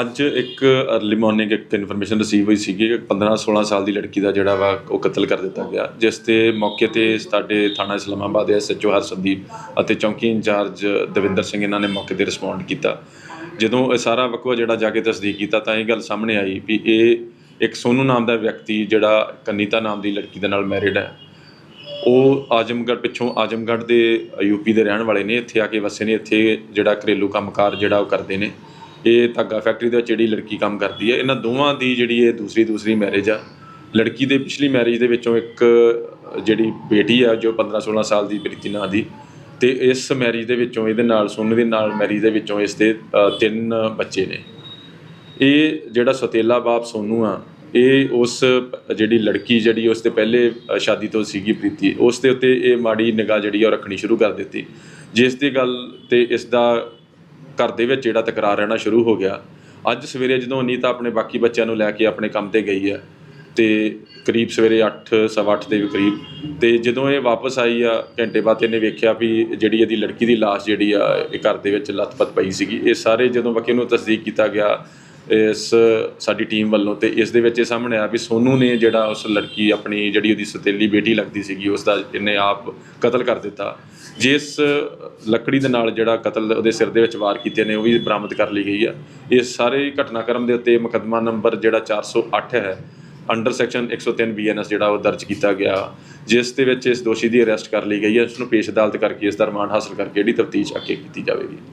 ਅੱਜ ਇੱਕ early morning ਇੱਕ ਇਨਫੋਰਮੇਸ਼ਨ ਰਿਸੀਵ ਹੋਈ ਸੀਗੀ ਕਿ 15 16 ਸਾਲ ਦੀ ਲੜਕੀ ਦਾ ਜਿਹੜਾ ਵਾ ਉਹ ਕਤਲ ਕਰ ਦਿੱਤਾ ਗਿਆ। ਜਿਸ ਤੇ ਮੌਕੇ ਤੇ ਸਾਡੇ ਥਾਣਾ ਇਸਲਾਮਾਬਾਦ ਦੇ ਐਸਐਚਓ ਹਰਸੰਦੀਪ ਅਤੇ ਚੌਂਕੀ ਇੰਚਾਰਜ ਦਵਿੰਦਰ ਸਿੰਘ ਇਹਨਾਂ ਨੇ ਮੌਕੇ ਤੇ ਰਿਸਪੌਂਡ ਕੀਤਾ। ਜਦੋਂ ਇਹ ਸਾਰਾ ਵਕੂਆ ਜਿਹੜਾ ਜਾ ਕੇ ਤਸਦੀਕ ਕੀਤਾ ਤਾਂ ਇਹ ਗੱਲ ਸਾਹਮਣੇ ਆਈ ਵੀ ਇਹ ਇੱਕ ਸੋਨੂ ਨਾਮ ਦਾ ਵਿਅਕਤੀ ਜਿਹੜਾ ਕਨੀਤਾ ਨਾਮ ਦੀ ਲੜਕੀ ਦੇ ਨਾਲ ਮੈਰਿਡ ਹੈ। ਉਹ ਆਜਮਗੜ੍ਹ ਪਿੱਛੋਂ ਆਜਮਗੜ੍ਹ ਦੇ ਯੂਪੀ ਦੇ ਰਹਿਣ ਵਾਲੇ ਨੇ, ਇੱਥੇ ਆ ਕੇ ਵਸੇ ਨੇ, ਇੱਥੇ ਜਿਹੜਾ ਘਰੇਲੂ ਕੰਮਕਾਰ ਜਿਹੜਾ ਉਹ ਕਰਦੇ ਨੇ। ਇਹ ਧਾਗਾ ਫੈਕਟਰੀ ਦੇ ਵਿੱਚ ਜਿਹੜੀ ਲੜਕੀ ਕੰਮ ਕਰਦੀ ਹੈ, ਇਹਨਾਂ ਦੋਵਾਂ ਦੀ ਜਿਹੜੀ ਇਹ ਦੂਸਰੀ ਦੂਸਰੀ ਮੈਰਿਜ ਆ। ਲੜਕੀ ਦੇ ਪਿਛਲੀ ਮੈਰਿਜ ਦੇ ਵਿੱਚੋਂ ਇੱਕ ਜਿਹੜੀ ਬੇਟੀ ਆ, ਜੋ 15 16 ਸਾਲ ਦੀ ਪ੍ਰੀਤੀ ਨਾਂ ਦੀ, ਤੇ ਇਸ ਮੈਰਿਜ ਦੇ ਵਿੱਚੋਂ ਇਹਦੇ ਨਾਲ, ਸੋਨੂ ਦੇ ਨਾਲ ਮੈਰਿਜ ਦੇ ਵਿੱਚੋਂ ਇਸ ਦੇ ਤਿੰਨ ਬੱਚੇ ਨੇ। ਇਹ ਜਿਹੜਾ ਸਤੇਲਾ ਬਾਪ ਸੋਨੂ ਆ, ਇਹ ਉਸ ਜਿਹੜੀ ਲੜਕੀ ਜਿਹੜੀ ਉਸ ਦੇ ਪਹਿਲੇ ਸ਼ਾਦੀ ਤੋਂ ਸੀਗੀ ਪ੍ਰੀਤੀ, ਉਸ ਦੇ ਉੱਤੇ ਇਹ ਮਾੜੀ ਨਿਗਾਹ ਜਿਹੜੀ ਆ ਉਹ ਰੱਖਣੀ ਸ਼ੁਰੂ ਕਰ ਦਿੱਤੀ। ਜਿਸ ਦੀ ਗੱਲ ਤੇ ਇਸ ਦਾ ਘਰ ਦੇ ਵਿੱਚ ਜਿਹੜਾ ਤਕਰਾਰ ਰਹਿਣਾ ਸ਼ੁਰੂ ਹੋ ਗਿਆ। ਅੱਜ ਸਵੇਰੇ ਜਦੋਂ ਅਨੀਤਾ ਆਪਣੇ ਬਾਕੀ ਬੱਚਿਆਂ ਨੂੰ ਲੈ ਕੇ ਆਪਣੇ ਕੰਮ ਤੇ ਗਈ ਹੈ ਤੇ ਕਰੀਬ ਸਵੇਰੇ 8 ਸਵਾ ਅੱਠ ਦੇ ਵੀ ਕਰੀਬ, ਤੇ ਜਦੋਂ ਇਹ ਵਾਪਸ ਆਈ ਆ, ਘੰਟੇ ਬਾਅਦ ਇਹਨੇ ਵੇਖਿਆ ਵੀ ਜਿਹੜੀ ਇਹਦੀ ਲੜਕੀ ਦੀ ਲਾਸ਼ ਜਿਹੜੀ ਆ, ਇਹ ਘਰ ਦੇ ਵਿੱਚ ਲੱਥਪੱਥ ਪਈ ਸੀਗੀ। ਇਹ ਸਾਰੇ ਜਦੋਂ ਬਾਕੀ ਉਹਨੂੰ ਤਸਦੀਕ ਕੀਤਾ ਗਿਆ ਇਸ ਸਾਡੀ ਟੀਮ ਵੱਲੋਂ ਤੇ ਇਸ ਦੇ ਵਿੱਚ ਇਹ ਸਾਹਮਣੇ ਆਇਆ ਵੀ ਸੋਨੂ ਨੇ ਜਿਹੜਾ ਉਸ ਲੜਕੀ ਆਪਣੀ ਜਿਹੜੀ ਉਹਦੀ ਸਤੇਲੀ ਬੇਟੀ ਲੱਗਦੀ ਸੀਗੀ, ਉਸ ਦਾ ਇਹਨੇ ਆਪ ਕਤਲ ਕਰ ਦਿੱਤਾ। ਜਿਸ ਲੱਕੜੀ ਦੇ ਨਾਲ ਜਿਹੜਾ ਕਤਲ ਉਹਦੇ ਸਿਰ ਦੇ ਵਿੱਚ ਵਾਰ ਕੀਤੇ ਨੇ, ਉਹ ਵੀ ਬਰਾਮਦ ਕਰ ਲਈ ਗਈ ਆ। ਇਸ ਸਾਰੇ ਘਟਨਾਕ੍ਰਮ ਦੇ ਉੱਤੇ ਮੁਕੱਦਮਾ ਨੰਬਰ ਜਿਹੜਾ 408 ਹੈ, ਅੰਡਰ ਸੈਕਸ਼ਨ 103 ਬੀਐਨਐਸ ਜਿਹੜਾ ਉਹ ਦਰਜ ਕੀਤਾ ਗਿਆ। ਜਿਸ ਦੇ ਵਿੱਚ ਇਸ ਦੋਸ਼ੀ ਦੀ ਅਰੈਸਟ ਕਰ ਲਈ ਗਈ ਹੈ ਉਸ ਨੂੰ ਪੇਸ਼ ਅਦਾਲਤ ਕਰਕੇ ਇਸ ਦਾ ਰਿਮਾਂਡ ਹਾਸਲ ਕਰਕੇ ਜਿਹੜੀ ਤਫਤੀਸ਼ ਅੱਗੇ ਕੀਤੀ ਜਾਵੇਗੀ।